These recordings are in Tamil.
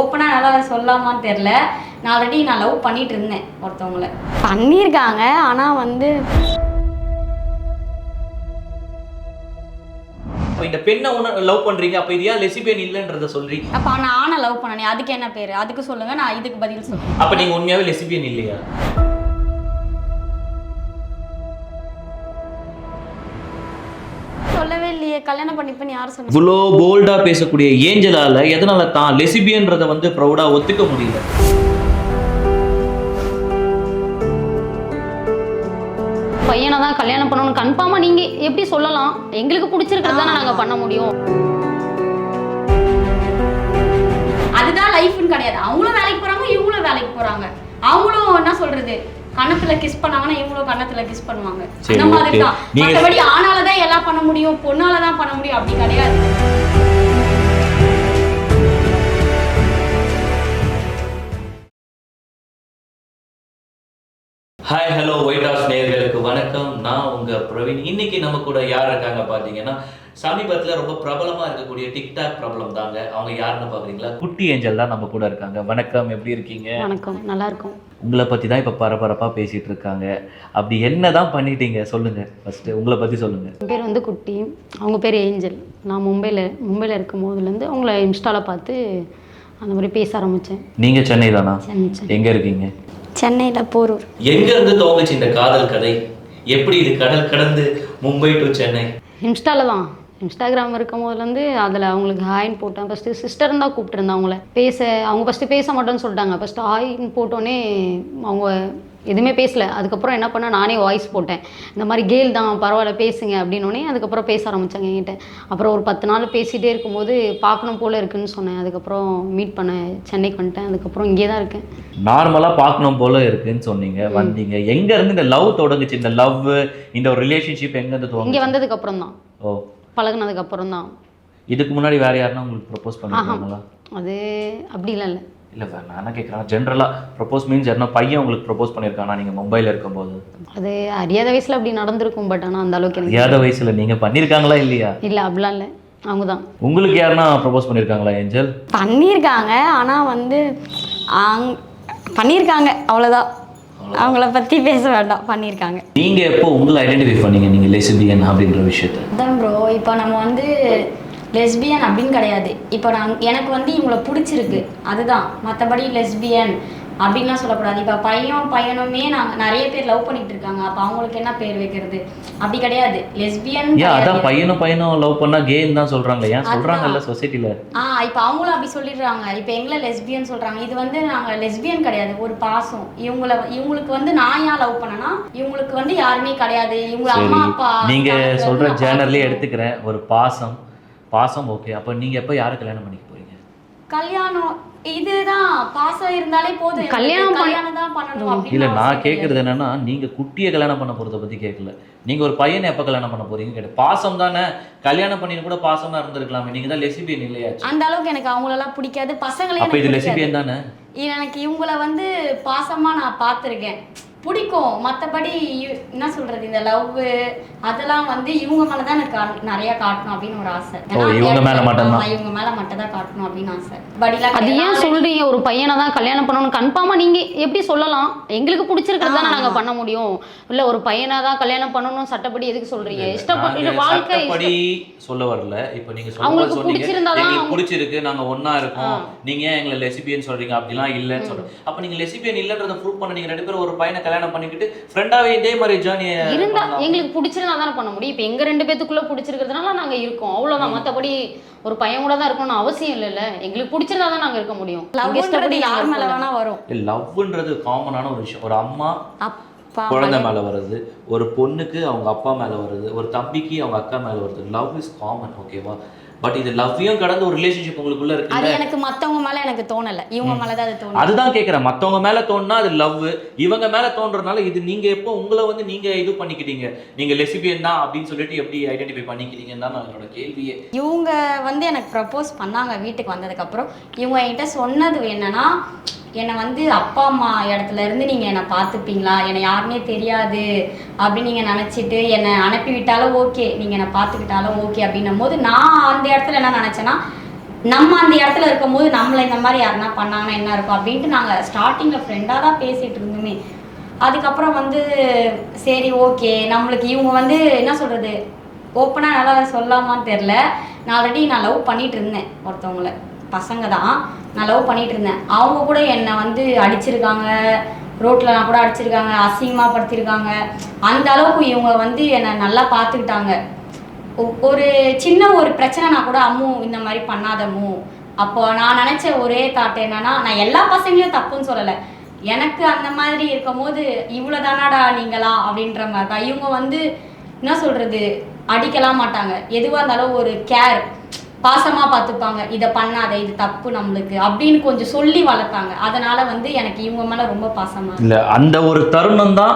ஓப்பனாக நல்லா சொல்லலாமான்னு தெரில நான் ஆல்ரெடி நான் லவ் பண்ணிட்டு இருந்தேன் ஒருத்தவங்கள. பண்ணியிருக்காங்க. ஆனால் வந்து அப்ப இந்த பெண்ணை ஒன்று லவ் பண்றீங்க. அப்ப இது ஏன் லெசிபியன் இல்லைன்றத சொல்றீங்க? அப்போ நான் ஆணை லவ் பண்ணனே. அதுக்கு என்ன பேர்? அதுக்கு சொல்லுங்கள் நான் இதுக்கு பதில் சொல்கிறேன் அப்ப நீங்க உண்மையாவே லெசிபியன் இல்லையா? கல்யாணம் பண்ணிப்பேன்னு யார் சொன்னா? இவ்வளோ போல்டா பேசக்கூடிய ஏஞ்சலால எதனால தான் லெசிபியன்றத வந்து ப்ரௌடா ஒத்துக்க முடியல? பையனை தான் கல்யாணம் பண்ணணும் கன்ஃபார்மாக நீங்கள் எப்படி சொல்லலாம்? எங்களுக்கு பிடிச்சிருக்கிறது தானே நாங்கள் பண்ண முடியும். அதுதான் லைஃப்னு கிடையாது. அவங்களும் வேலைக்கு போகிறாங்க இவங்களும் வேலைக்கு போகிறாங்க அவங்களும் என்ன சொல்கிறது கன்னத்துல கிஸ் பண்ணாங்கன்னா இவங்களும் கன்னத்துல கிஸ் பண்ணுவாங்க. அந்த மாதிரி. தான். மற்றபடி ஆணால தான் எல்லாம் பண்ண முடியும் பொண்ணால தான் பண்ண முடியும் அப்படி கிடையாது. ஹாய் ஹலோ ஒயிட் வணக்கம் நான் உங்க பிரவீன். இன்னைக்கு நம்ம கூட யார் இருக்காங்க பாத்தீங்கன்னா சமீபத்துல ரொம்ப பிரபலமா இருக்கக்கூடிய டிக்டாக் பிரபலம் தாங்க. அவங்க யாருன்னு பாக்குறீங்களா? குட்டி ஏஞ்சல் தான் நம்ம கூட இருக்காங்க. வணக்கம். எப்படி இருக்கீங்க? வணக்கம். நல்லா இருக்கும். உங்களை பத்தி தான் இப்ப பரபரப்பா பேசிட்டு இருக்காங்க. அப்படி என்னதான் பண்ணிட்டீங்க? சொல்லுங்க. ஃபர்ஸ்ட் உங்களை பத்தி சொல்லுங்க. என் பேர் வந்து குட்டி. அவங்க பேர் ஏஞ்சல். நான் மும்பையில் மும்பையில் இருக்கும் போதுலேருந்து அவங்கள இன்ஸ்டாவில் பார்த்து அந்த மாதிரி பேச ஆரம்பித்தேன் நீங்க சென்னை தானா? சென்னை. எங்க இருக்கீங்க? சென்னையில் போரூர். எங்க இருந்து துவங்குச்சு இந்த காதல் கதை? எப்படி இது கடல் கடந்து மும்பை டு சென்னை? இன்ஸ்டாவில் தான் இன்ஸ்டாகிராம் இருக்கும் போதுலேருந்து அதில் அவங்களுக்கு ஹாய்ன்னு போட்டேன். ஃபஸ்ட்டு சிஸ்டர் தான் கூப்பிட்டுருந்தேன் அவங்கள. பேச அவங்க ஃபஸ்ட்டு பேச மாட்டேன்னு சொல்லிட்டாங்க. ஃபஸ்ட்டு ஹாய்ன்னு போட்டோன்னே அவங்க எதுவுமே பேசல. அதுக்கப்புறம் என்ன பண்ணேன்? நானே வாய்ஸ் போட்டேன். இந்த மாதிரி கேல் தான் பரவாயில்ல பேசுங்க அப்படின்னோடனே அதுக்கப்புறம் பேச ஆரம்பித்தாங்க என்கிட்ட. அப்புறம் ஒரு பத்து நாள் பேசிகிட்டே இருக்கும்போது பார்க்கணும் போல் இருக்குன்னு சொன்னேன். அதுக்கப்புறம் மீட் பண்ணேன் சென்னைக்கு வந்துட்டேன். அதுக்கப்புறம் இங்கே தான் இருக்கேன். நார்மலா பார்க்கணும் போல இருக்குன்னு சொன்னீங்க வந்தீங்க. எங்க இருந்து இந்த லவ் தொடங்குச்சு? இந்த லவ் இந்த ஒரு ரிலேஷன்ஷிப் எங்க இருந்து இங்கே வந்ததுக்கப்புறம் தான். ஓ. பழகுனதுக்கப்புறம் தான். இதுக்கு முன்னாடி வேற யாருன்னா உங்களுக்கு ப்ரப்போஸ் பண்ணிருக்காங்களா அது அப்படிலாம் இல்லை இல்ல நான் என்ன கேட்குறேன் ஜென்ரலா ப்ரப்போஸ் மீன்ஸ் யாருன்னா பையன் உங்களுக்கு ப்ரப்போஸ் பண்ணியிருக்கானா நீங்க மும்பைல இருக்கும்போது? அது அறியாத வயசில் அப்படி நடந்திருக்கும் பட் ஆனால் அந்த அளவுக்கு தெரியாத வயசுல நீங்க பண்ணிருக்காங்களா இல்லையா? இல்லை அப்படிலாம் இல்லை. அவங்க தான் உங்களுக்கு யாருன்னா ப்ரப்போஸ் பண்ணியிருக்காங்களா ஏஞ்சல்? பண்ணியிருக்காங்க ஆனால் வந்து அங் பண்ணியிருக்காங்க அவ்வளோதான் அவங்கள பற்றி பேச வேண்டாம் பண்ணியிருக்காங்க நீங்க எப்போ உங்களை ஐடென்டிஃபை பண்ணீங்க நீங்க லெசிபியன் அப்படின்ற விஷயத்த? அதான் ப்ரோ இப்போ நம்ம வந்து லெஸ்பியன் அப்படின்னு கிடையாது. இப்போ நான் எனக்கு வந்து இவங்களை பிடிச்சிருக்கு. அதுதான். மற்றபடி லெஸ்பியன் அப்படின்லாம் சொல்லக்கூடாது. இப்போ பையன் பையனுமே நாங்கள் நிறைய பேர் லவ் பண்ணிட்டு இருக்காங்க. அப்போ அவங்களுக்கு என்ன பேர் வைக்கிறது? அப்படி கிடையாது. லெஸ்பியன் அதான் பையனும் பையனும் லவ் பண்ணா கேன்னு தான் சொல்றாங்க. ஏன்? சொல்றாங்கல்ல சொசைட்டில ஆ இப்போ அவங்களும் அப்படி சொல்லிடுறாங்க. இப்போ எங்களை லெஸ்பியன் சொல்றாங்க. இது வந்து நாங்கள் லெஸ்பியன் கிடையாது. ஒரு பாசம். இவங்கள இவங்களுக்கு வந்து நான் ஏன் லவ் பண்ணனா இவங்களுக்கு வந்து யாருமே கிடையாது. இவங்க அம்மா அப்பா நீங்க சொல்ற பார்த்துட்டு எடுத்துக்கிறேன். ஒரு பாசம் பாசம் ஓகே அப்ப நீங்க எப்போ யாரை கல்யாணம் பண்ணிக்க போறீங்க? கல்யாணம் இதுதான் பாசம் இருந்தாலே போதும். கல்யாணம் கல்யாணம் தான் பண்ணணும் இல்ல நான் கேக்குறது என்னன்னா நீங்க குட்டியை கல்யாணம் பண்ண போறத பத்தி கேட்கல நீங்க ஒரு பையனை எப்ப கல்யாணம் பண்ண போறீங்க கேட்ட பாசம் தானே. கல்யாணம் பண்ணி கூட பாசமா இருந்திருக்கலாமே. நீங்க தான் லெசிபியன் இல்லையா. அந்த அளவுக்கு எனக்கு அவங்களெல்லாம் பிடிக்காது. பசங்களே அப்ப இது. லெசிபியன் தானே? எனக்கு இவங்கள வந்து பாசமா நான் பார்த்துருக்கேன். பிடிக்கும். மற்றபடி என்ன சொல்றது இந்த லவ் அதெல்லாம் வந்து இவங்க மேல தான் எனக்கு கா- நிறைய காட்டணும் அப்படின்னு ஒரு ஆசை. ஓ, இவங்க மேல மட்டும்தான். ஆமா, இவங்க மேல மட்டும் தான் காட்டணும் அப்படின்னு ஆசை. படிலாம் அது. ஏன் சொல்றீங்க? ஒரு பையனை தான் கல்யாணம் பண்ணணும் கன்ஃபார்மாக நீங்க எப்படி சொல்லலாம்? எங்களுக்கு பிடிச்சிருக்கிறது தானே நாங்க பண்ண முடியும். இல்ல ஒரு பையனை தான் கல்யாணம் பண்ணணும் சட்டப்படி எதுக்கு சொல்றீங்க? இஷ்டப்பட்டு வாழ்க்கை சொல்ல வரல. இப்போ நீங்க அவங்களுக்கு எங்களுக்கு அவங்க- பிடிச்சிருக்கு நாங்க ஒண்ணா இருக்கோம். நீங்க ஏன் எங்களை லெசிபியன் சொல்றீங்க? அப்படிலாம் இல்லைன்னு சொல்றேன். அப்ப நீங்க லெசிபியன் இல்லன்றத ப்ரூவ் பண்ண நீங்க ரெண்டு பேரும் ஒரு பையனை கல்யாணம் பண்ணிக்கிட்டு ஃப்ரெண்டாவே இதே மாதிரி ஜேர்னி இருந்தா எங்களுக்கு பிடிச்சிருந்தா தானே பண்ண முடியும். இப்போ எங்க ரெண்டு பேத்துக்குள்ள பிடிச்சிருக்கிறதுனால நாங்க இருக்கோம். அவ்வளவுதான். மத்தபடி ஒரு பையன் கூட தான் இருக்கணும்னு அவசியம் இல்லைல்ல எங்களுக்கு பிடிச்சிருந்தா தான் நாங்க இருக்க முடியும். லவ்ன்றது யார் மேல. வேணா வரும். லவ்ன்றது காமனான ஒரு விஷயம். ஒரு அம்மா அப்பா குழந்தை மேல வருது. ஒரு பொண்ணுக்கு அவங்க அப்பா மேல வருது. ஒரு தம்பிக்கு அவங்க அக்கா மேல வருது. லவ் இஸ் காமன் ஓகேவா பட் இது லவ்வையும் கடந்த ஒரு ரிலேஷன்ஷிப் உங்களுக்குள்ள அது இருக்கு எனக்கு மத்தவங்க மேல எனக்கு தோணல. இவங்க மேலதான் அது தோணும் அதுதான் கேக்குறேன். மத்தவங்க மேல தோணுனா அது லவ் இவங்க மேல தோன்றதுனால இது நீங்க எப்போ உங்களை வந்து நீங்க இது பண்ணிக்கிட்டீங்க? நீங்க லெசிபியன் தான் அப்படின்னு சொல்லிட்டு எப்படி ஐடென்டிஃபை பண்ணிக்கிறீங்கன்னு தான் என்னோட கேள்வியே. இவங்க வந்து எனக்கு ப்ரப்போஸ் பண்ணாங்க வீட்டுக்கு வந்ததுக்கப்புறம். இவங்க என்கிட்ட சொன்னது என்னன்னா என்னை வந்து அப்பா அம்மா இடத்துல இருந்து நீங்கள் என்னை பார்த்துப்பீங்களா? என்னை யாருன்னே தெரியாது அப்படின்னு நீங்கள் நினச்சிட்டு என்னை அனுப்பி விட்டாலும் ஓகே. நீங்கள் என்னை பார்த்துக்கிட்டாலும் ஓகே அப்படின்னும் போது நான் அந்த இடத்துல என்ன நினச்சேன்னா நம்ம அந்த இடத்துல இருக்கும் போது நம்மளை இந்த மாதிரி யாருன்னா பண்ணாங்கன்னா என்ன இருக்கும் அப்படின்ட்டு நாங்கள் ஸ்டார்டிங்கில் ஃப்ரெண்டாக தான் பேசிகிட்டு இருந்தோமே. அதுக்கப்புறம் வந்து சரி ஓகே. நம்மளுக்கு இவங்க வந்து என்ன சொல்கிறது ஓப்பனாக நல்லா சொல்லாமான்னு தெரில நான் ஆல்ரெடி நான் லவ் பண்ணிட்டு இருந்தேன் ஒருத்தவங்கள. பசங்க தான். நான் லவ் பண்ணிட்டு இருந்தேன் அவங்க கூட என்னை வந்து அடிச்சிருக்காங்க. ரோட்டில் நான் கூட அடிச்சிருக்காங்க. அசிங்கமாக படுத்திருக்காங்க. அந்த அளவுக்கு இவங்க வந்து என்னை நல்லா பார்த்துக்கிட்டாங்க ஒ- ஒரு சின்ன ஒரு பிரச்சனைனா கூட அம்மு இந்த மாதிரி பண்ணாதம்மு அப்போ நான் நினச்ச ஒரே தாட் என்னன்னா நான் எல்லா பசங்களையும் தப்புன்னு சொல்லலை. எனக்கு அந்த மாதிரி இருக்கும்போது இவ்வளோ தானாடா நீங்களா அப்படின்ற மாதிரி தான் இவங்க வந்து என்ன சொல்கிறது அடிக்கலாம் மாட்டாங்க. எதுவாக இருந்தாலும் ஒரு கேர் பாசமாக பார்த்துப்பாங்க. இதை பண்ணாத இது தப்பு நம்மளுக்கு அப்படின்னு கொஞ்சம் சொல்லி வளர்த்தாங்க. அதனால வந்து எனக்கு இவங்க மேலே ரொம்ப பாசமாக இல்ல அந்த ஒரு தருணம் தான்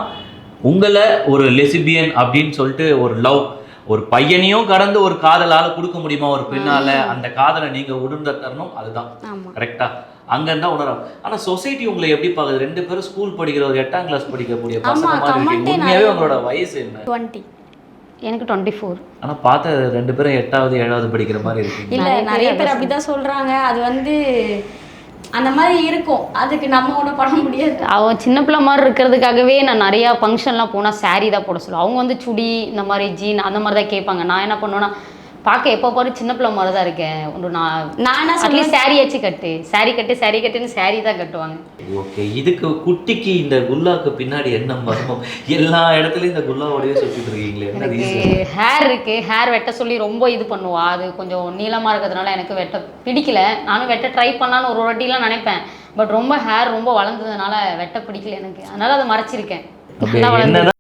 உங்களை ஒரு லெசிபியன் அப்படின்னு சொல்லிட்டு ஒரு லவ் ஒரு பையனையும் கடந்து ஒரு காதலால கொடுக்க முடியுமா? ஒரு பெண்ணால அந்த காதலை நீங்க உணர்ந்த தருணம் அதுதான். ஆமாம் கரெக்டா அங்க இருந்தா உணரும். ஆனா சொசைட்டி உங்களை எப்படி பாக்குது ரெண்டு பேரும் ஸ்கூல் படிக்கிற ஒரு எட்டாம் கிளாஸ் படிக்கக்கூடிய பசங்க மாதிரி நிறைய உங்களோட வயசு என்ன? எனக்கு டுவெண்ட்டி ஃபோர் ஆனா பார்த்த ரெண்டு பேரும் எட்டாவது ஏழாவது படிக்கிற மாதிரி இருக்கீங்க இல்ல நிறைய பேர் அப்படிதான் சொல்றாங்க. அது வந்து அந்த மாதிரி இருக்கும். அதுக்கு நம்ம ஒன்றும் பண்ண முடியாது. அவன் சின்ன பிள்ளை மாதிரி இருக்கிறதுக்காகவே நான் நிறையா ஃபங்க்ஷன்லாம் போனால் saree தான் போட சொல்லுவேன். அவங்க வந்து சுடி இந்த மாதிரி ஜீன் அந்த மாதிரி தான் கேட்பாங்க. நான் என்ன பண்ணுவேன்னா பார்க்க எப்போ பாரு சின்ன பிள்ளை மாதிரி தான் இருக்கேன். ஒன்று நான் நான் என்ன அட்லீஸ்ட் சாரியாச்சு கட்டு. Saree கட்டு saree கட்டுன்னு saree தான் கட்டுவாங்க. ஓகே இதுக்கு குட்டிக்கு இந்த குல்லாக்கு பின்னாடி என்ன மர்மம்? எல்லா இடத்துலயும் இந்த குல்லாவோடய சுத்திட்டு இருக்கீங்களே என்ன எனக்கு ரீசன்? ஹேர் இருக்கு. ஹேர் வெட்ட சொல்லி ரொம்ப இது பண்ணுவா. அது கொஞ்சம் நீளமாக இருக்கிறதுனால எனக்கு வெட்ட பிடிக்கல. நானும் வெட்ட ட்ரை பண்ணலான்னு ஒரு வாட்டிலாம் நினைப்பேன். பட் ரொம்ப ஹேர் ரொம்ப வளர்ந்ததுனால வெட்ட பிடிக்கல எனக்கு. அதனால அதை மறைச்சிருக்கேன். நல்லா வளர்ந்து-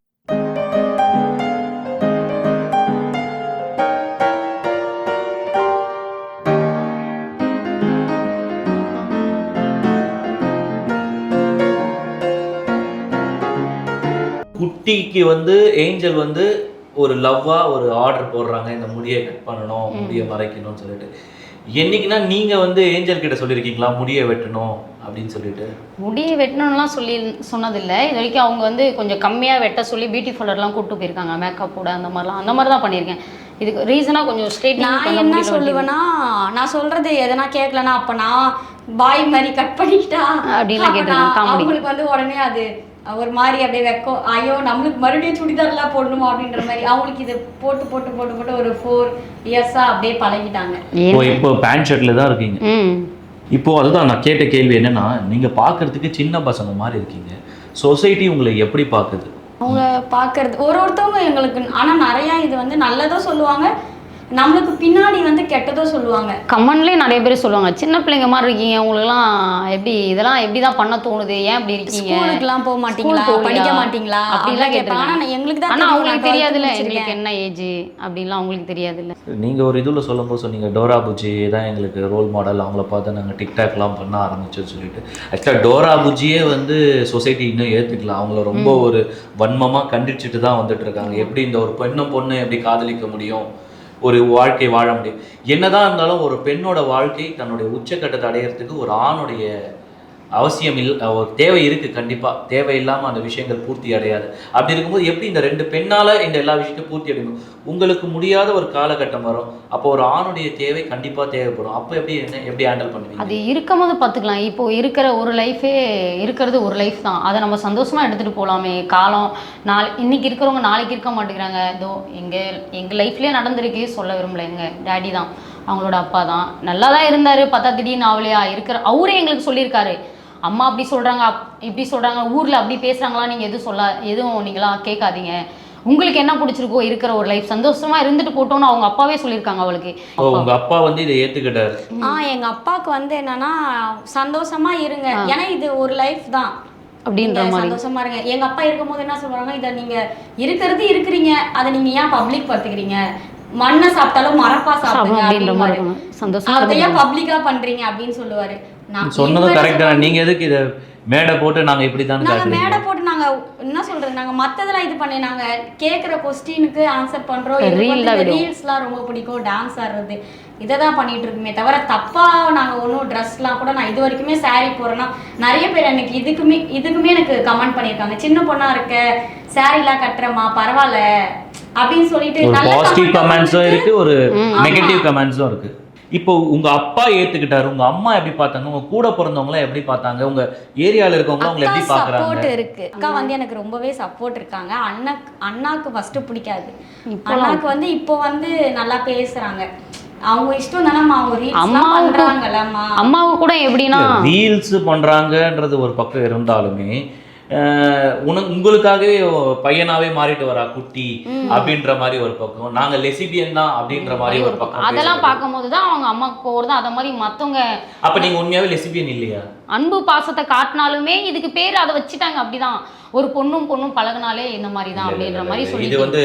குட்டிக்கு வந்து ஏஞ்சல் வந்து ஒரு லவ்வா ஒரு ஆர்டர் போடுறாங்க இந்த முடியை கட் பண்ணணும் முடியை மறைக்கணும்னு சொல்லிட்டு. என்னைக்குன்னா நீங்க வந்து ஏஞ்சல் கிட்ட சொல்லியிருக்கீங்களா முடியை வெட்டணும் அப்படின்னு சொல்லிட்டு? முடியை வெட்டணும்லாம் சொல்லி சொன்னதில்லை. இது வரைக்கும் அவங்க வந்து கொஞ்சம் கம்மியாக வெட்ட சொல்லி பியூட்டி பார்லர்லாம் கூப்பிட்டு போயிருக்காங்க. மேக்கப்போட அந்த மாதிரிலாம். அந்த மாதிரி தான் பண்ணியிருக்கேன். இதுக்கு ரீசனாக கொஞ்சம் ஸ்ட்ரெயிட்டிங் நான் என்ன சொல்லுவேன்னா நான் சொல்றது எதனா கேட்கலனா அப்ப நான் பாய் மாதிரி கட் பண்ணிக்கிட்டா அப்படின்லாம் அப்ப கேட்டிருக்காங்க, நான் comedy. அவங்களுக்கு வந்து உடனே அது ஒரு மாதிரி அப்படியே வெக்கம். ஐயோ நம்மளுக்கு மறுபடியும் சுடிதார்லாம் போடணுமா அப்படின்ற மாதிரி. அவங்களுக்கு இது போட்டு போட்டு போட்டு போட்டு ஒரு ஃபோர் இயர்ஸா அப்படியே பழகிட்டாங்க. இப்போ இப்போ பேண்ட் ஷர்ட்ல தான் இருக்கீங்க. ம். இப்போ அதுதான் நான் கேட்ட கேள்வி என்னன்னா நீங்க பார்க்கிறதுக்கு சின்ன பசங்க மாதிரி இருக்கீங்க. சொசைட்டி உங்களை எப்படி பார்க்குது? அவங்க பார்க்கறது ஒரு ஒருத்தவங்க எங்களுக்கு ஆனா நிறைய இது வந்து நல்லதும் சொல்லுவாங்க நம்மளுக்கு பின்னாடி வந்து கெட்டதும் சொல்லுவாங்க. கமெண்ட்லேயே நிறைய பேர் சொல்லுவாங்க சின்ன பிள்ளைங்க மாதிரி இருக்கீங்க உங்களுக்குலாம் எப்படி இதெல்லாம் எப்படி தான் பண்ண தோணுது? ஏன் இப்படி இருக்கீங்க? ஸ்கூலுக்குலாம் போக மாட்டீங்களா? படிக்க மாட்டீங்களா? அப்படிலாம் கேட்பாங்க ஆனா கேட்டிருக்காங்க. எங்களுக்கு தான் ஆனா தெரியும், அவங்களுக்கு தெரியாதுல்ல 12th எங்களுக்கு. என்ன ஏஜ் அப்படின்லாம் அவங்களுக்கு தெரியாதுல்ல. நீங்க ஒரு இதுல சொல்லும்போது சொன்னீங்க டோரா புஜி தான் எங்களுக்கு ரோல் மாடல் அவங்கள பார்த்து நாங்க டிக்டாக்லாம் பண்ண ஆரம்பிச்சோம்னு சொல்லிட்டு. ஆக்சுவலாக டோரா புஜியே வந்து சொசைட்டி இன்னும் ஏத்துக்கலாம் அவங்கள ரொம்ப ஒரு வன்மமா கண்டிச்சுட்டு தான் வந்துட்டு இருக்காங்க. எப்படி இந்த ஒரு பெண்ணும் பொண்ணு எப்படி காதலிக்க முடியும்? ஒரு வாழ்க்கை வாழ முடியும். என்னதான் இருந்தாலும் ஒரு பெண்ணோட வாழ்க்கை தன்னுடைய உச்சக்கட்டத்தை அடையிறதுக்கு ஒரு ஆணுடைய அவசியம் இல் ஒரு தேவை இருக்குது கண்டிப்பாக தேவையில்லாமல் அந்த விஷயங்கள் பூர்த்தி அடையாது. அப்படி இருக்கும்போது எப்படி இந்த ரெண்டு பெண்ணால் இந்த எல்லா விஷயத்தையும் பூர்த்தி அடையும் உங்களுக்கு முடியாத ஒரு காலகட்டம் வரும். அப்போ ஒரு ஆணுடைய தேவை கண்டிப்பாக தேவைப்படும். அப்போ எப்படி என்ன எப்படி ஹேண்டில் பண்ணுவீங்க? அது இருக்கும் போது பார்த்துக்கலாம் இப்போ இருக்கிற ஒரு லைஃபே இருக்கிறது ஒரு லைஃப் தான். அதை நம்ம சந்தோஷமாக எடுத்துகிட்டு போகலாமே காலம் நாளை இன்னைக்கு இருக்கிறவங்க நாளைக்கு இருக்க மாட்டேங்கிறாங்க. இதோ எங்கள் எங்கள் லைஃப்லேயே நடந்திருக்கே. சொல்ல விரும்பல. எங்கள் டேடி தான். அவங்களோட அப்பா தான். நல்லா தான் இருந்தார். பார்த்தா திடீர்னு அவளையா இருக்கிற அவரே எங்களுக்கு சொல்லியிருக்காரு. அம்மா அப்படி சொல்றாங்க அப்- இப்படி சொல்றாங்க ஊர்ல அப்படி பேசுறாங்களா நீங்க எதுவும் சொல்ல எதுவும் நீங்களாம் கேட்காதீங்க. உங்களுக்கு என்ன பிடிச்சிருக்கோ இருக்கிற ஒரு லைஃப் சந்தோஷமா இருந்துட்டு போட்டோம்னு அவங்க அப்பாவே சொல்லியிருக்காங்க அவளுக்கு. உங்க அப்பா வந்து இதை ஏத்துக்கிட்டாரு. ஆ எங்க அப்பாவுக்கு வந்து என்னன்னா சந்தோஷமா இருங்க. ஏன்னா இது ஒரு லைஃப் தான். அப்படின்ற மாதிரி. சந்தோஷமா இருங்க. எங்க அப்பா இருக்கும்போது என்ன சொல்றாங்க இதை நீங்க இருக்கிறது இருக்கிறீங்க. அதை நீங்க ஏன் பப்ளிக் படுத்துக்கிறீங்க மண்ணை சாப்பிட்டாலும் மரப்பா சாப்பிடுங்க அப்படின்ற மாதிரி. சந்தோஷமா அதை ஏன். பப்ளிக்கா பண்றீங்க அப்படின்னு சொல்லுவாரு. சொன்னதும் கரெக்ட் தான். நீங்க எதுக்கு இதை மேடை போட்டு நாங்க இப்படி தான் நாங்க மேடை போட்டு நாங்க என்ன சொல்றது? நாங்க மத்ததெல்லாம் இது பண்ணி நாங்க கேக்குற கொஸ்டினுக்கு ஆன்சர் பண்றோம். ரீல்ஸ்லாம் ரொம்ப பிடிக்கும். டான்ஸ் ஆடுறது. இதை தான் பண்ணிட்டு இருக்குமே தவிர தப்பா நாங்க ஒன்றும் ட்ரெஸ்லாம் கூட நான் இது வரைக்குமே saree போறேன்னா நிறைய பேர் எனக்கு இதுக்குமே இதுக்குமே எனக்கு கமெண்ட் பண்ணியிருக்காங்க. சின்ன பொண்ணா இருக்க சாரீலாம் கட்டுறமா பரவாயில்ல. அப்படின்னு சொல்லிட்டு பாசிட்டிவ் கமெண்ட்ஸும் இருக்கு ஒரு. நெகட்டிவ் கமெண்ட்ஸும் இருக்கு. இப்போ உங்க அப்பா ஏத்துக்கிட்டாரு உங்க அம்மா எப்படி பார்த்தாங்க உங்க கூட பிறந்தவங்களாம் எப்படி பார்த்தாங்க உங்க ஏரியால இருக்கவங்க உங்களை அக்கா எப்படி பாக்குறாங்க சப்போர்ட் இருக்கு. அக்கா வந்து எனக்கு ரொம்பவே சப்போர்ட் இருக்காங்க. அண்ணாக்கு அண்ணாக்கு ஃபர்ஸ்ட் பிடிக்காது. அண்ணாக்கு வந்து இப்போ வந்து நல்லா பேசுறாங்க. அவங்க இஷ்டம் தானம்மா அவங்க ரீல்ஸ் பண்றாங்கல்லம்மா. அம்மாவுக்கு கூட எப்படின்னா ரீல்ஸ் பண்றாங்கன்றது ஒரு பக்கம் இருந்தாலுமே உன உங்களுக்காகவே பையனாவே மாறிட்டு வரா குட்டி அப்படின்ற மாதிரி ஒரு பக்கம். நாங்க லெசிபியன் தான் அப்படின்ற மாதிரி ஒரு பக்கம் அதெல்லாம். பார்க்கும்போது தான் அவங்க அம்மாவுக்கு போகிறது அதை மாதிரி மற்றவங்க அப்ப நீங்க உண்மையாவே லெசிபியன் இல்லையா? அன்பு பாசத்தை காட்டினாலுமே இதுக்கு பேர் அதை வச்சுட்டாங்க அப்படிதான். ஒரு பொண்ணும் பொண்ணும் பழகுனாலே இந்த மாதிரி தான் அப்படின்ற மாதிரி இது சொல்லி வந்து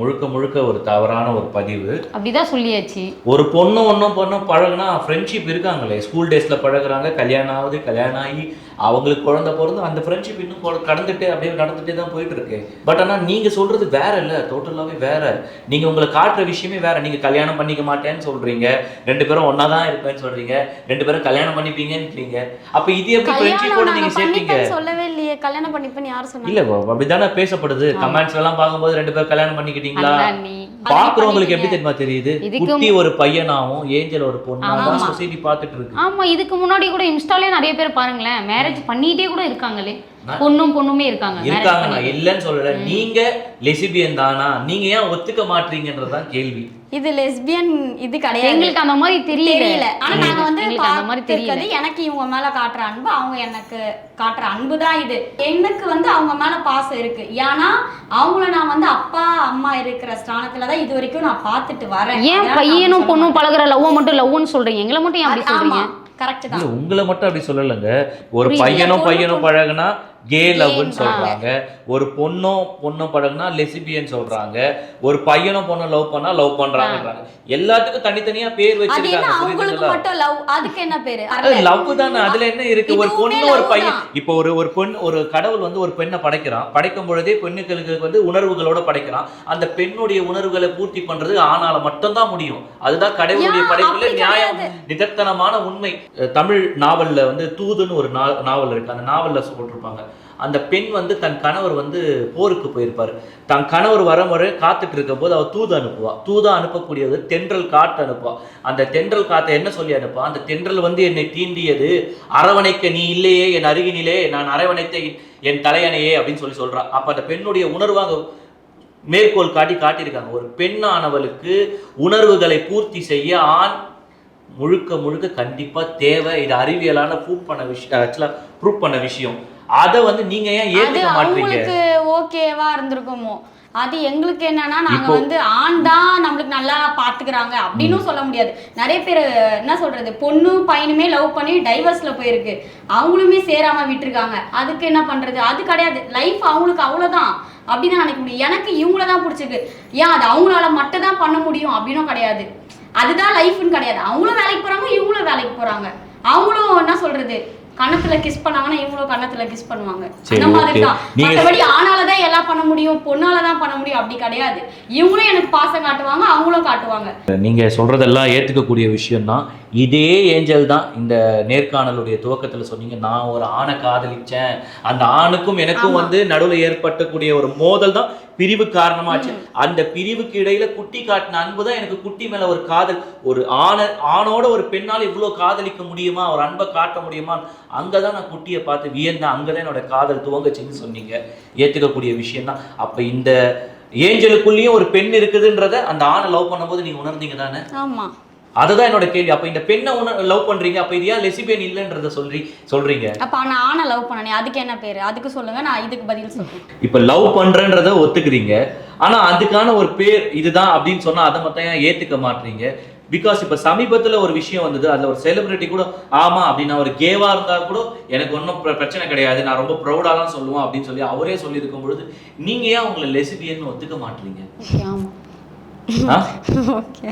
முழுக்க முழுக்க ஒரு தவறான ஒரு பதிவு. அப்படிதான் சொல்லியாச்சு. ஒரு பொண்ணு ஒன்றும் பொண்ணும் பழகுனா ஃப்ரெண்ட்ஷிப் இருக்காங்களே. ஸ்கூல் டேஸில் பழகுறாங்க கல்யாணம் ஆகுது கல்யாணம் ஆகி அவங்களுக்கு குழந்தை பிறந்து அந்த ஃப்ரெண்ட்ஷிப் இன்னும் கடந்துட்டு அப்படியே நடந்துட்டே தான் போயிட்டு இருக்கு பட் ஆனால் நீங்கள் சொல்றது வேற இல்லை டோட்டலாகவே வேற. நீங்கள் உங்களை காட்டுற விஷயமே வேற. நீங்கள் கல்யாணம் பண்ணிக்க மாட்டேன்னு சொல்றீங்க. ரெண்டு பேரும் ஒன்றா தான் இருப்பேன்னு சொல்றீங்க. ரெண்டு பேரும் கல்யாணம் பண்ணிப்பீங்கன்னு அப்போ இது எப்படி ஃப்ரெண்ட்ஷிப்போட நீங்கள் நாங்க சேர்த்தீங்க? சொல்லவே இல்லையே கல்யாணம் பண்ணிப்பேன்னு யார் சொன்னாங்க? இல்ல அப்படிதானே பேசப்படுது. கமெண்ட்ஸ் எல்லாம் பார்க்கும்போது ரெண்டு பேரும் கல்யாணம் பண்ணிக்கிட்டீங்களா? பாக்குறவங்களுக்கு எப்படி தெரியுமா தெரியுது? இதுக்கு குட்டி ஒரு பையனாவும் ஏஞ்சல் ஒரு பொண்ணாவும். சொசைட்டி பார்த்துட்டு இருக்கு. ஆமா இதுக்கு முன்னாடி கூட இன்ஸ்டாலே நிறைய பேர் பாருங்களேன் மேரேஜ் பண்ணிட்டே கூட இருக்காங்களே. பொண்ணும் பொண்ணுமே இருக்காங்க. இருக்காங்க நான். இல்லைன்னு சொல்லல. நீங்க லெசிபியன் தானா? நீங்க ஏன் ஒத்துக்க மாட்டீங்கன்றதுதான் கேள்வி. இது லெஸ்பியன் இது கிடையாது. எங்களுக்கு அந்த மாதிரி தெரியல. தெரியல. ஆனா நாங்க வந்து அந்த மாதிரி தெரியல. எனக்கு இவங்க மேல காட்டுற அன்பு அவங்க எனக்கு காட்டுற அன்பு தான் இது. எனக்கு வந்து அவங்க மேல பாசம் இருக்கு. ஏன்னா அவங்கள நான் வந்து அப்பா அம்மா இருக்கிற ஸ்தானத்துல தான் இது வரைக்கும் நான் பார்த்துட்டு வரேன். ஏன் பையனும் பொண்ணும் பழகுற லவ் மட்டும் லவ்னு சொல்றீங்க? எங்களை மட்டும் ஏன் அப்படி. சொல்றீங்க? கரெக்ட் தான். இல்ல உங்களை மட்டும் அப்படி சொல்லலைங்க. ஒரு. பையனும் பையனும். பழகுனா கே லவ்னு. சொல்றாங்க. ஒரு பொண்ணும் பொண்ணும் பழகுனா லெசிபியன் சொல்றாங்க. ஒரு பையனும் பொண்ணும் லவ் பண்ணா லவ் பண்றாங்கன்றாங்க. எல்லாத்துக்கும் தனித்தனியா பேர் வச்சிருக்காங்க. அவங்களுக்கு? மட்டும் லவ் அதுக்கு என்ன பேரு? லவ் தானே. அதுல என்ன இருக்கு? ஒரு பொண்ணு ஒரு பையன். இப்போ ஒரு ஒரு பெண் ஒரு கடவுள் வந்து ஒரு பெண்ணை படைக்கிறான். படைக்கும் பொழுதே பெண்ணுகளுக்கு வந்து உணர்வுகளோட படைக்கிறான். அந்த பெண்ணுடைய உணர்வுகளை பூர்த்தி பண்றது ஆணால மட்டும்தான் முடியும். அதுதான் கடவுளுடைய படைப்புல நியாயம்? நிதர்த்தனமான உண்மை. தமிழ் நாவல்ல வந்து தூதுன்னு ஒரு நாவல் இருக்கு. அந்த நாவல்ல போட்டிருப்பாங்க அந்த பெண் வந்து தன் கணவர் வந்து போருக்கு போயிருப்பார். தன் கணவர் வர முறை காத்துட்டு இருக்கும்போது அவள் தூது அனுப்புவா. தூதா அனுப்பக்கூடியது தென்றல் காற்று அனுப்புவாள் அந்த தென்றல் காற்றை என்ன சொல்லி அனுப்பா அந்த தென்றல் வந்து என்னை தீண்டியது. அரவணைக்க நீ இல்லையே என் அருகினிலே நான் அரவணைத்த என் தலையணையே அப்படின்னு சொல்லி சொல்கிறான் அப்போ அந்த பெண்ணுடைய உணர்வாக மேற்கோள் காட்டி காட்டியிருக்காங்க. ஒரு பெண்ணானவளுக்கு உணர்வுகளை பூர்த்தி செய்ய ஆண் முழுக்க முழுக்க கண்டிப்பாக தேவை. இது அறிவியலான ப்ரூவ் பண்ண விஷயம் ஆக்சுவலாக ப்ரூவ் பண்ண விஷயம். அதை வந்து நீங்க ஏன் ஏத்துக்க மாட்டீங்க? ஓகேவா இருந்திருக்குமோ. அது எங்களுக்கு என்னன்னா நாங்க வந்து ஆண் தான் நம்மளுக்கு நல்லா பாத்துக்கிறாங்க அப்படின்னு சொல்ல முடியாது. நிறைய பேர் என்ன சொல்றது பொண்ணு பையனுமே லவ் பண்ணி டைவர்ஸ்ல போயிருக்கு. அவங்களுமே சேராம விட்டுருக்காங்க. அதுக்கு என்ன பண்றது? அது கிடையாது. லைஃப் அவங்களுக்கு அவ்வளவுதான். அப்படின்னு நினைக்க முடியும். எனக்கு இவங்கள தான் பிடிச்சிருக்கு. ஏன் அது அவங்களால மட்டும் தான் பண்ண முடியும் அப்படின்னும் கிடையாது. அதுதான் லைஃப்னு கிடையாது. அவங்களும் வேலைக்கு போறாங்க இவங்களும் வேலைக்கு போறாங்க. அவங்களும் என்ன சொல்றது கன்னத்துல கிஸ் பண்ணாங்கன்னா இவங்களும் கன்னத்துல கிஸ் பண்ணுவாங்க. அந்த மாதிரி. தான். மற்றபடி ஆணால தான் எல்லாம் பண்ண முடியும் பொண்ணால தான் பண்ண முடியும். அப்படி கிடையாது. இவங்களும் எனக்கு பாசம் காட்டுவாங்க அவங்களும் காட்டுவாங்க. நீங்க சொல்றதெல்லாம் ஏத்துக்கக்கூடிய விஷயம் தான் இதே ஏஞ்சல் தான் இந்த நேர்காணலுடைய துவக்கத்துல சொன்னீங்க. நான் ஒரு ஆணை காதலிச்சேன். அந்த ஆணுக்கும் எனக்கும். வந்து நடுவுல ஏற்பட்டக்கூடிய ஒரு மோதல் தான் பிரிவு காரணமாச்சு. அந்த பிரிவுக்கு இடையில குட்டி காட்டின அன்பு தான் எனக்கு குட்டி மேல ஒரு காதல். ஒரு ஆண ஆணோட ஒரு பெண்ணால் இவ்வளவு காதலிக்க முடியுமா? ஒரு அன்பை காட்ட முடியுமா அங்கதான் நான் குட்டியை பார்த்து வியந்தேன். அங்கதான் என்னோட காதல் துவங்கச்சுன்னு சொன்னீங்க. ஏத்துக்கக்கூடிய விஷயம் தான் அப்ப இந்த ஏஞ்சலுக்குள்ளேயும் ஒரு பெண் இருக்குதுன்றத அந்த ஆணை லவ் பண்ணும்போது நீங்க உணர்ந்தீங்க தானே ஆமா. அதுதான் என்னோட கேள்வி. அப்ப இந்த பெண்ணை உண லவ் பண்றீங்க. அப்ப இது ஏன் லெசிபியன் இல்லைன்றத சொல்றீ சொல்றீங்க? அப்ப நான் ஆணை லவ் பண்ணனே அதுக்கு என்ன பேரு? அதுக்கு சொல்லுங்க நான் இதுக்கு பதில் சொல்றேன். இப்ப லவ் பண்றேன்றத ஒத்துக்கிறீங்க. ஆனா அதுக்கான ஒரு பேர் இதுதான் அப்படின்னு சொன்னா அதை மட்டும் ஏன் ஏத்துக்க மாட்டீங்க? பிகாஸ் இப்ப சமீபத்துல ஒரு விஷயம் வந்தது. அதுல ஒரு செலிபிரிட்டி கூட ஆமா அப்படின்னா ஒரு கேவா இருந்தா கூட எனக்கு ஒன்றும் பிரச்சனை கிடையாது. நான் ரொம்ப ப்ரௌடா தான் சொல்லுவேன் அப்படின்னு சொல்லி அவரே சொல்லியிருக்கும் பொழுது நீங்க ஏன் உங்களை லெசிபியன் ஒத்துக்க மாட்டீங்க? ஓகே ஆமா. ஆ? ஓகே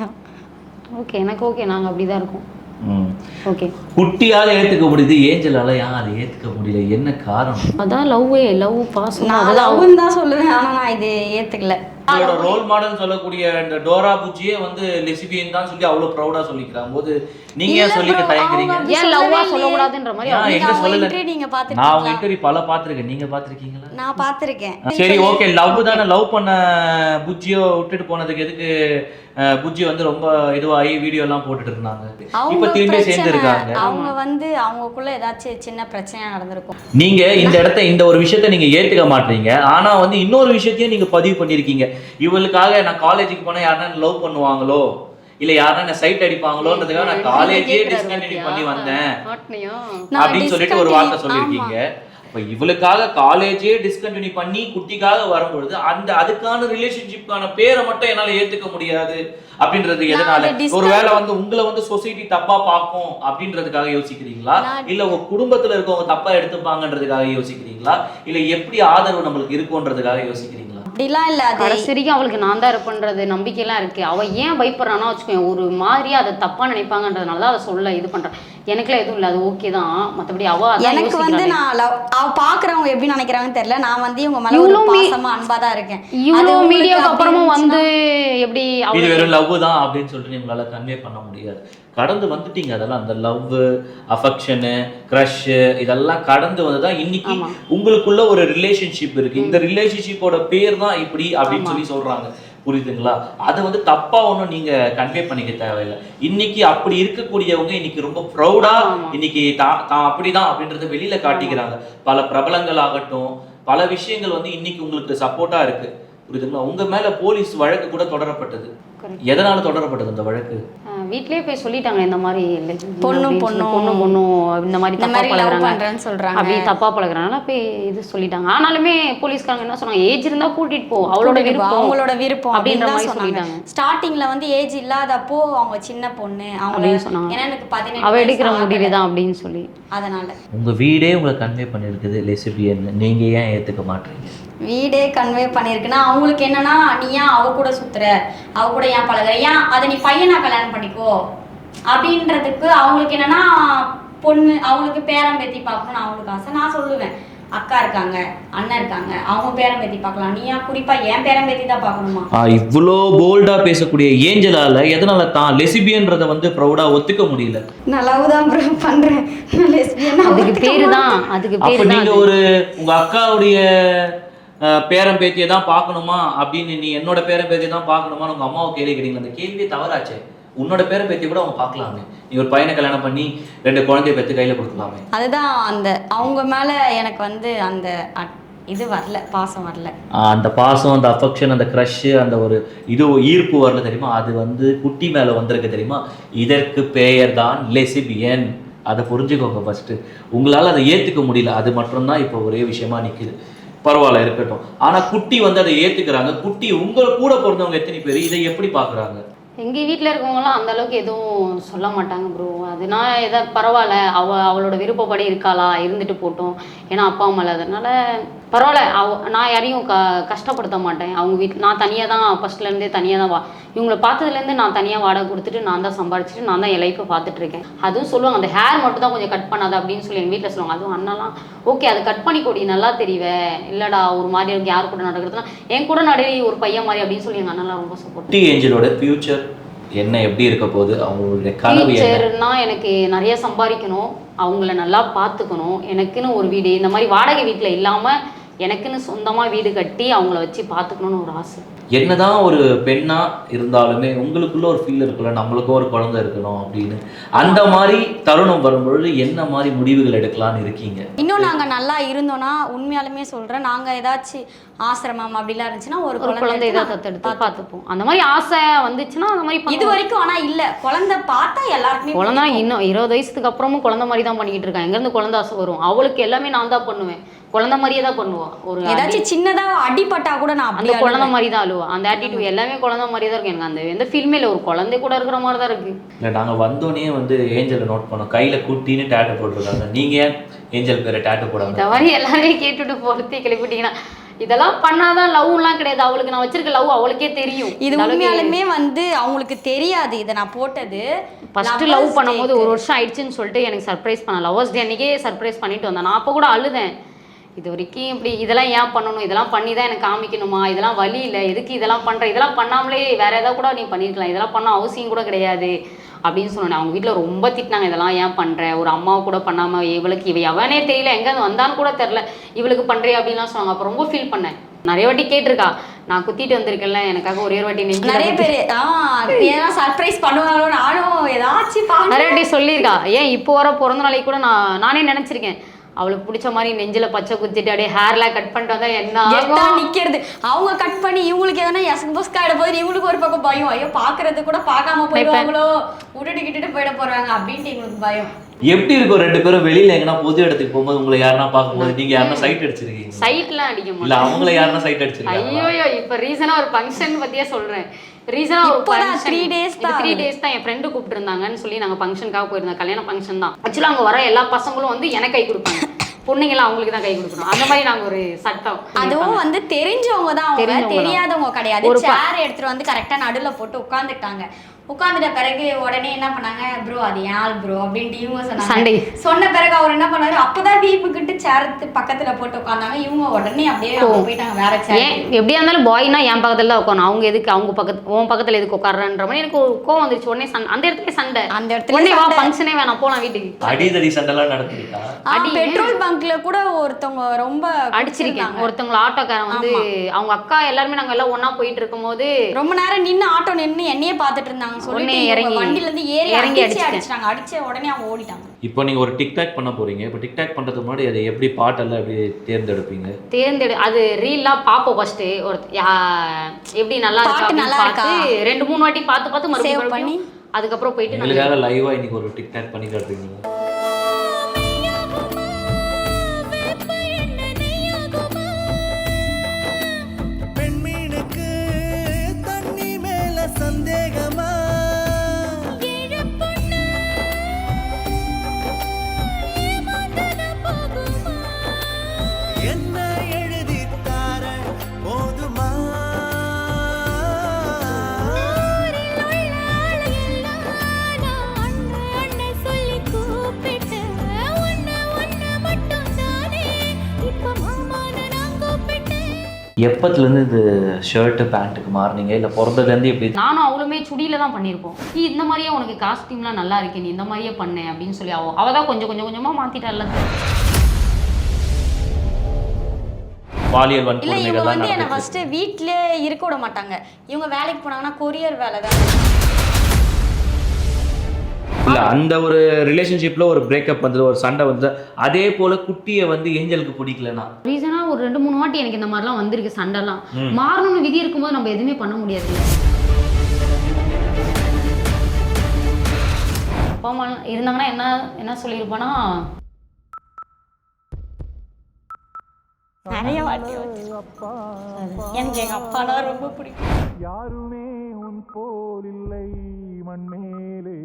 ஓகே எனக்கு ஓகே நாங்க அப்படிதான் இருக்கோம். ம். ஓகே குட்டியால ஏத்துக்க முடியுது ஏஞ்சலால ஏன் அதை ஏத்துக்க முடியல என்ன காரணம்? அதான் லவ்வே லவ் பாசம். நான் லவ்னு தான் சொல்லுவேன் ஆனா நான் இது ஏத்துக்கல. உங்களோட ரோல் மாடல் சொல்லக்கூடிய இந்த டோரா புஜ்ஜியே வந்து லெசிபியன் தான் சொல்லி அவ்வளவு ப்ரௌடா சொல்லிக்கிறாங்க. போது நீங்க ஏன் சொல்லிக்க தயங்குறீங்க? அவங்க ஏன் லவ்வா சொல்லவே சொல்லக்கூடாதுன்ற மாதிரி அவங்க- அவங்க சொல்லல. நீங்க நான் உங்க பாத்துருக்கீங்களா இன்டர்வியூ பல பாத்திருக்கேன். நீங்க பாத்திருக்கீங்களா? நான் பாத்திருக்கேன். சரி ஓகே. லவ் தானே? லவ் பண்ண புஜ்ஜியோ விட்டுட்டு போனதுக்கு எதுக்கு புஜ்ஜி வந்து ரொம்ப இதுவாகி வீடியோ எல்லாம் போட்டுட்டு இருந்தாங்க. இப்ப அவங்க திரும்பி சேர்ந்து இருக்காங்க அவங்க வந்து அவங்களுக்குள்ள ஏதாச்சும் சின்ன பிரச்சனை நடந்திருக்கும். நீங்க இந்த இடத்த இந்த ஒரு விஷயத்த நீங்க ஏத்துக்க மாட்டீங்க. ஆனா வந்து இன்னொரு விஷயத்தையும் நீங்க பதிவு பண்ணிருக்கீங்க. இவளுக்காக நான் காலேஜுக்கு போனா யாருன்னா லவ் பண்ணுவாங்களோ? இல்ல யாருன்னா என்ன சைட் அடிப்பாங்களோன்றதுக்காக நான் காலேஜே டிஸ்கண்டினியூ? பண்ணி வந்தேன். அப்படின்னு சொல்லிட்டு ஒரு வார்த்தை சொல்லியிருக்கீங்க. இப்ப இவளுக்காக காலேஜே டிஸ்கண்டினியூ பண்ணி குட்டிக்காக வரும்பொழுது அந்த அதுக்கான ரிலேஷன்ஷிப்கான பேரை மட்டும் என்னால ஏத்துக்க முடியாது அப்படின்றது எதனால? ஒருவேளை வந்து உங்களை வந்து சொசைட்டி தப்பா பார்க்கும் அப்படின்றதுக்காக யோசிக்கிறீங்களா? இல்ல உங்க குடும்பத்துல இருக்கவங்க தப்பா எடுத்துப்பாங்கன்றதுக்காக யோசிக்கிறீங்களா? இல்ல எப்படி ஆதரவு நம்மளுக்கு இருக்கும்ன்றதுக்காக யோசிக்கிறீங்களா? அப்படிலாம் இல்ல அது. கடைசி வரைக்கும் அவளுக்கு நான் தான் இருப்பேன்றது நம்பிக்கையெல்லாம் இருக்கு. அவ ஏன் பயப்படுறான்னா வச்சுக்கோங்க ஒரு மாதிரி அதை தப்பா நினைப்பாங்கன்றதுனால தான் அதை சொல்ல இது பண்றேன் எனக்குலாம் எதுவும் இல்லை. அது ஓகே தான். மத்தபடி அவ எனக்கு வந்து. நான் love- அவ பாக்குறவங்க எப்படி நினைக்கிறாங்கன்னு தெரியல. நான் வந்து இவங்க மேல ஒரு பாசமா அன்பா தான் இருக்கேன். அது இவ்வளோ மீடியாவுக்கு அப்புறமும் வந்து எப்படி இது வெறும் லவ் தான் அப்படின்னு சொல்லிட்டு உங்களால கன்வே பண்ண முடியாது. கடந்து வந்துட்டீங்க அதெல்லாம். அந்த லவ் அஃபெக்ஷனு க்ரஷ் இதெல்லாம் கடந்து வந்துதான் இன்னைக்கு ஆமா. உங்களுக்குள்ள ஒரு ரிலேஷன்ஷிப் இருக்கு. இந்த ரிலேஷன்ஷிப்போட பேர் தான் இப்படி அப்படின்னு. சொல்லி சொல்றாங்க. புரியுதுங்களா? அதை வந்து தப்பா ஒன்றும் நீங்க கன்வே பண்ணிக்க தேவையில்லை. இன்னைக்கு அப்படி இருக்கக்கூடியவங்க இன்னைக்கு ரொம்ப ப்ரௌடா ஆமா. இன்னைக்கு தான் தான் அப்படிதான் அப்படின்றத வெளியில காட்டிக்கிறாங்க. பல பிரபலங்கள் ஆகட்டும் பல விஷயங்கள் வந்து இன்னைக்கு உங்களுக்கு சப்போர்ட்டா இருக்கு. புரியுதுங்களா? உங்க மேல போலீஸ் வழக்கு கூட தொடரப்பட்டது. எதனால தொடரப்பட்டது அந்த வழக்கு? வீட்லயே போய் சொல்லிட்டாங்க இந்த மாதிரி சொல்லி, பொண்ணும். பொண்ணும் பொண்ணும் இந்த மாதிரி இந்த தப்பா மாதிரி லவ் பழகுறாங்க. பண்றேன்னு சொல்றாங்க. அப்படி தப்பா பழகுறாங்க போய் இது சொல்லிட்டாங்க. ஆனாலுமே போலீஸ்காரங்க என்ன சொன்னாங்க ஏஜ் இருந்தா கூட்டிட்டு போ அவளோட விருப்பம் அவங்களோட விருப்பம் அப்படின்ற மாதிரி சொல்லிட்டாங்க. ஸ்டார்டிங்ல வந்து ஏஜ் இல்லாதப்போ அவங்க சின்ன பொண்ணு அவங்க சொன்னாங்க. ஏன்னா எனக்கு பதினெட்டு அவ எடுக்கிற. முடிவு தான் அப்படின்னு சொல்லி. அதனால. உங்க வீடே உங்களை கன்வே பண்ணிருக்குது லெசிபியன் நீங்க ஏன் ஏத்துக்க மாட்டீங்க? வீடே கன்வே பண்ணிருக்குன்னா அவங்களுக்கு என்னன்னா நீ ஏன் அவ கூட சுத்துற? அவ கூட ஏன் பழகுற? ஏன் அதை நீ பையனா கல்யாணம் பண்ணிக்கோ? அப்படின்றதுக்கு அவங்களுக்கு என்னன்னா பொண்ணு அவங்களுக்கு பேரம் பேத்தி பார்க்கணும்னு அவங்களுக்கு ஆசை. நான் சொல்லுவேன். அக்கா இருக்காங்க அண்ணன் இருக்காங்க அவங்க பேரம் பேத்தி பார்க்கலாம். நீ ஏன் குறிப்பா ஏன் பேரம் பேத்தி தான் பார்க்கணுமா? இவ்வளோ போல்டா பேசக்கூடிய ஏஞ்சலால எதனால தான் லெசிபியன்றத வந்து ப்ரௌடா ஒத்துக்க முடியல? நான் லவ் தான் bro பண்றேன். ஆ அதுக்கு பேரு தான். அதுக்கு பேரு தான் நீங்க. ஒரு உங்க அக்காவுடைய அஹ், பேரன் பேத்தியை தான் பார்க்கணுமா? அப்படின்னு நீ என்னோட பேரன் பேத்தியை தான் பார்க்கணுமான்னு உங்க அம்மாவை கேள்வி கேட்டீங்களா? அந்த கேள்வியே தவறாச்சே. உன்னோட பேரன் பேத்தியை கூட அவங்க பார்க்கலாமே. நீ ஒரு பையனை கல்யாணம் பண்ணி ரெண்டு குழந்தைய பெற்று கையில கொடுக்கலாமே. அதுதான் அந்த அவங்க மேல எனக்கு வந்து அந்த இது வரல பாசம் வரல. அந்த பாசம் அந்த அஃபெக்ஷன் அந்த க்ரஷ் அந்த ஒரு இது ஈர்ப்பு வரல தெரியுமா? அது வந்து குட்டி மேல வந்திருக்கு தெரியுமா? இதற்கு பெயர் தான் லெசிபியன் அதை புரிஞ்சுக்கோங்க ஃபர்ஸ்ட் உங்களால அதை ஏத்துக்க முடியல. அது மட்டும்தான் இப்போ ஒரே விஷயமா நிக்குது. பரவாயில்ல இருக்கட்டும். ஆனா குட்டி வந்து அதை ஏத்துக்கிறாங்க. குட்டி உங்க கூட பிறந்தவங்க எத்தனை பேர்? இதை எப்படி பாக்குறாங்க? எங்கள் வீட்டில் இருக்கவங்களாம் அந்த அளவுக்கு எதுவும் சொல்ல மாட்டாங்க ப்ரோ அதுனா எதா பரவாயில்ல. அவ அவளோட விருப்பப்படி இருக்காளா? இருந்துட்டு போட்டோம். ஏன்னா அப்பா அம்மா அதனால பரவாயில்ல. அவ நான் யாரையும் க கஷ்டப்படுத்த மாட்டேன். அவங்க வீட் நான் தனியாக தான் ஃபஸ்ட்லேருந்தே தனியாக தான் வா இவங்களை பார்த்ததுலேருந்து நான் தனியாக வாடகை கொடுத்துட்டு நான் தான் சம்பாரிச்சிட்டு நான் தான் என் லைஃப்பை பார்த்துட்ருக்கேன் அதுவும் சொல்லுவாங்க அந்த ஹேர் மட்டும் தான் கொஞ்சம் கட் பண்ணாத அப்படின்னு சொல்லி எங்கள் வீட்டில் சொல்லுவாங்க. அதுவும் அண்ணாலாம் ஓகே அது கட் பண்ணி கொடி நல்லா தெரிவே. இல்லைடா ஒரு மாதிரி இருக்கு யார் கூட நடக்கிறதுனா என் கூட நடுவே ஒரு பையன் மாதிரி அப்படின்னு சொல்லி எங்கள் அண்ணாலாம் ரொம்ப சப்போர்ட் ஏஞ்சலோட ஃபியூச்சர் என்ன எப்படி இருக்க போகுது அவங்களுடைய கனவு என்ன? டீச்சர்னா எனக்கு நிறைய சம்பாதிக்கணும் அவங்கள நல்லா பார்த்துக்கணும். எனக்குன்னு ஒரு வீடு இந்த மாதிரி வாடகை வீட்டில் இல்லாமல் எனக்குன்னு சொந்தமாக வீடு கட்டி அவங்கள வச்சு பார்த்துக்கணும்னு ஒரு ஆசை. என்னதான் ஒரு பெண்ணா இருந்தாலுமே உங்களுக்குள்ள ஒரு ஃபீல் இருக்குல்ல நம்மளுக்கும் ஒரு குழந்தை இருக்கணும் அப்படின்னு அந்த மாதிரி தருணம் வரும்பொழுது என்ன மாதிரி முடிவுகள் எடுக்கலாம்னு இருக்கீங்க இன்னும் நாங்க நல்லா இருந்தோம்னா உண்மையாலுமே சொல்றேன் நாங்க ஏதாச்சும் ஆசிரமம் அப்படிலாம் இருந்துச்சுன்னா ஒரு குழந்தை எடுத்து தான் நாங்க தத்தெடுத்து பார்த்துப்போம். அந்த மாதிரி ஆசை வந்துச்சுன்னா அந்த மாதிரி இது. வரைக்கும் ஆனா இல்ல குழந்தை பார்த்தா எல்லாருக்குமே குழந்தை. இன்னும் இருபது வயசுக்கு அப்புறமும் குழந்தை மாதிரி தான் பண்ணிக்கிட்டு இருக்கேன் எங்கேருந்து குழந்தை ஆசை வரும் அவளுக்கு எல்லாமே நான் தான் பண்ணுவேன் குழந்தை மாதிரியே தான் பண்ணுவா ஒரு ஏதாச்சும் சின்னதா அடிபட்டா கூட நான் அந்த குழந்தை. மாதிரி தான் அழுவா அந்த ஆட்டிடியூட் எல்லாமே குழந்தை மாதிரி தான் இருக்கு எனக்கு அந்த எந்த ஃபீல்மே இல்லை. ஒரு குழந்தை கூட இருக்கிற மாதிரி தான் இருக்கு. இல்லை நாங்கள் வந்தோடனே வந்து ஏஞ்சலை நோட் பண்ணோம். கையில் குட்டின்னு டேட்டு போட்டிருக்காங்க. நீங்கள் ஏன் ஏஞ்சல் பேரை டேட்டு இந்த போடாங்க மாதிரி எல்லாமே கேட்டுட்டு போகிறதே கிளப்பிட்டீங்கன்னா இதெல்லாம் பண்ணாதான் லவ்லாம் கிடையாது. அவளுக்கு நான் வச்சிருக்க லவ் அவளுக்கே தெரியும். இது உண்மையாலுமே வந்து அவங்களுக்கு தெரியாது. இதை நான் போட்டது. ஃபர்ஸ்ட் லவ் பண்ணும்போது. ஒரு வருஷம் ஆயிடுச்சுன்னு சொல்லிட்டு எனக்கு சர்ப்ரைஸ் பண்ண லவர்ஸ் டே அன்னைக்கே சர்ப்ரைஸ் பண்ணிட்டு வந்தேன். நான் அப்போ கூட அழுதேன். இது வரைக்கும் இப்படி இதெல்லாம் ஏன் பண்ணணும்? இதெல்லாம் பண்ணி தான் எனக்கு காமிக்கணுமா? இதெல்லாம் வழி இல்லை. எதுக்கு இதெல்லாம் பண்ற? இதெல்லாம் பண்ணாமலே வேற ஏதாவது கூட நீ பண்ணிருக்கலாம். இதெல்லாம் பண்ண அவசியம் கூட கிடையாது அப்படின்னு சொன்னேன் அவங்க வீட்டில் ரொம்ப திட்டினாங்க. இதெல்லாம் ஏன் பண்ற? ஒரு அம்மாவை கூட பண்ணாம இவளுக்கு இவ எவனே தெரியல. எங்க இருந்து வந்தான்னு கூட தெரியல. இவளுக்கு பண்றியா அப்படின்லாம் சொன்னாங்க. அப்போ ரொம்ப ஃபீல் பண்ணேன். நிறைய வாட்டி கேட்டிருக்கா. நான் குத்திட்டு வந்திருக்கேன்ல. எனக்காக ஒரே ஒரு வாட்டி நெஞ்சில நிறைய பேர் ஆ ஏன்னா சர்ப்ரைஸ் பண்ணுவாங்களோ நானும் ஏதாச்சும் நிறைய வாட்டி சொல்லியிருக்கா. ஏன் இப்போ வர பிறந்த நாளைக்கு கூட நான் நானே நினைச்சிருக்கேன். அவளுக்கு பிடிச்ச மாதிரி நெஞ்சில பச்சை குத்திட்டு அப்படியே ஹேர்லாம் கட் பண்ணிட்டு வந்தா என்ன? நிக்கிறது. அவங்க கட் பண்ணி இவங்களுக்கு எதனா எசக்கு பஸ்க் ஆயிட போது இவங்களுக்கு ஒரு பக்கம் பயம். ஐயோ பாக்குறது கூட பார்க்காம போயிடுவாங்களோ? விட்டுட்டு கிட்டுட்டு போயிட போறாங்க அப்படின்ட்டு இவங்களுக்கு பயம். எப்படி இருக்கும் ரெண்டு பேரும் வெளியில எங்கன்னா பொது இடத்துக்கு போகும்போது உங்களை யாருன்னா பார்க்கும்போது? நீங்க யாருன்னா சைட் அடிச்சிருக்கீங்க சைட்லாம் அடிக்க இல்ல மாட்டேன் அவங்கள யாருன்னா சைட் அடிச்சிருக்காங்க ஐயோயோ இப்ப ரீசனா ஒரு ஃபங்க்ஷன் பத்தியே சொல்றேன். ரீசனா ஒரு three days தான் த்ரீ டேஸ் தான் என் ஃப்ரெண்டு கூப்பிட்டு இருந்தாங்கன்னு சொல்லி நாங்க ஃபங்க்ஷனுக்காக போயிருந்தோம். கல்யாண ஃபங்க்ஷன் தான். ஆக்சுவலா அங்க வர எல்லா பசங்களும் வந்து எனக்கு கை கொடுப்பாங்க. பொண்ணுங்களாம் அவங்களுக்கு தான் கை கொடுக்கணும். அந்த மாதிரி நாங்க ஒரு சட்டம் அதுவும் வந்து தெரிஞ்சவங்க தான் அவங்க. தெரியாதவங்க கிடையாது. ஒரு சேர் எடுத்துட்டு வந்து கரெக்டா நடுவுல போட்டு உட்காந்துட்டாங்க உட்காந்துட்ட பிறகு உடனே என்ன பண்ணாங்க ப்ரோ அது ஏன் ப்ரோ அப்படின்ட்டு இவங்க சொன்னாங்க. சண்டை. சொன்ன பிறகு அவர் என்ன பண்ணாரு அப்பதான் வீப்புக்கிட்டு சேர் பக்கத்துல போட்டு உட்காந்தாங்க இவங்க உடனே அப்படியே போயிட்டாங்க வேற சேர் எப்படியா இருந்தாலும் பாய்னா என் பக்கத்துல தான் உட்காரணும். அவங்க எதுக்கு அவங்க பக்கத்து உன் பக்கத்துல எதுக்கு உட்கார்றன்ற மாதிரி எனக்கு கோவம் வந்துருச்சு. உடனே சண்டை அந்த இடத்துல சண்டை. அந்த இடத்துல உடனே வா. ஃபங்க்ஷனே வேணாம் போலாம் வீட்டுக்கு. அடிதடி சண்டைலாம் நடந்திருக்கா அடி பெட்ரோல் பங்க்ல கூட ஒருத்தவங்க ரொம்ப அடிச்சிருக்கேன். குடிச்சிருந்தாங்க. ஒருத்தவங்கள ஆட்டோக்காரன் வந்து அவங்க அக்கா எல்லாருமே நாங்க எல்லாம் ஒண்ணா போயிட்டு இருக்கும்போது ரொம்ப நேரம் நின்னு ஆட்டோ நின்னு என்னையே பார்த்துட்டு இருந்தாங்க. சொல்லிட்டு இறங்கி- வண்டில இருந்து ஏறி இறங்கி. அடிச்சிட்டாங்க. அடிச்ச உடனே அவங்க ஓடிட்டாங்க. இப்போ நீங்க ஒரு டிக்டாக் பண்ண போறீங்க. இப்போ டிக்டாக் பண்றதுக்கு முன்னாடி அதை எப்படி பாட்டெல்லாம் எப்படி தேர்ந்தெடுப்பீங்க? தேர்ந்தெடு அது ரீல்லாம் பார்ப்போம் ஃபர்ஸ்ட் ஒரு எப்படி நல்லா இருக்கா பார்த்து ரெண்டு மூணு வாட்டி பார்த்து பார்த்து மறுபடியும் அதுக்கப்புறம் போயிட்டு நாங்க எங்களுக்காக லைவா இன்னைக்கு ஒரு டிக்டாக் பண்ணி காட்டுறீங்க எப்பத்துலேருந்து இது ஷர்ட்டு பேண்ட்டுக்கு மாறுனீங்க? இல்லை பிறந்ததுலேருந்து எப்படி நானும் அவளுமே சுடியில தான் பண்ணியிருப்போம் நீ இந்த மாதிரியே உனக்கு காஸ்டியூம்லாம் நல்லா இருக்கு. நீ இந்த மாதிரியே பண்ண அப்படின்னு சொல்லி அவ அவ தான் கொஞ்சம் கொஞ்சம் கொஞ்சமா மாத்திட்டால பாலியல் இல்ல இவங்க வன்கொடுமைகள்லாம் வந்து என்ன நடந்துச்சு. ஃபர்ஸ்ட் வீட்லயே இருக்க விட மாட்டாங்க. இவங்க வேலைக்கு போனாங்கன்னா கொரியர் வேலை தான். இல்ல அந்த ஒரு ரிலேஷன்ஷிப்ல ஒரு பிரேக்கப் வந்தது ஒரு சண்டை வந்தது. அதே போல குட்டியை வந்து ஏஞ்சலுக்கு பிடிக்கலனா ரீசனா ஒரு ரெண்டு மூணு வாட்டி எனக்கு இந்த மாதிரிலாம் வந்திருக்கு சண்டைலாம். மாறணும்னு விதி இருக்கும்போது நம்ம எதுவுமே பண்ண முடியாது. அப்பா அம்மா இருந்தாங்கன்னா என்ன என்ன சொல்லியிருப்பானா? நிறைய வாட்டி எனக்கு எங்க அப்பானா ரொம்ப பிடிக்கும். யாருமே உன் போல் இல்லை மண்மேலே.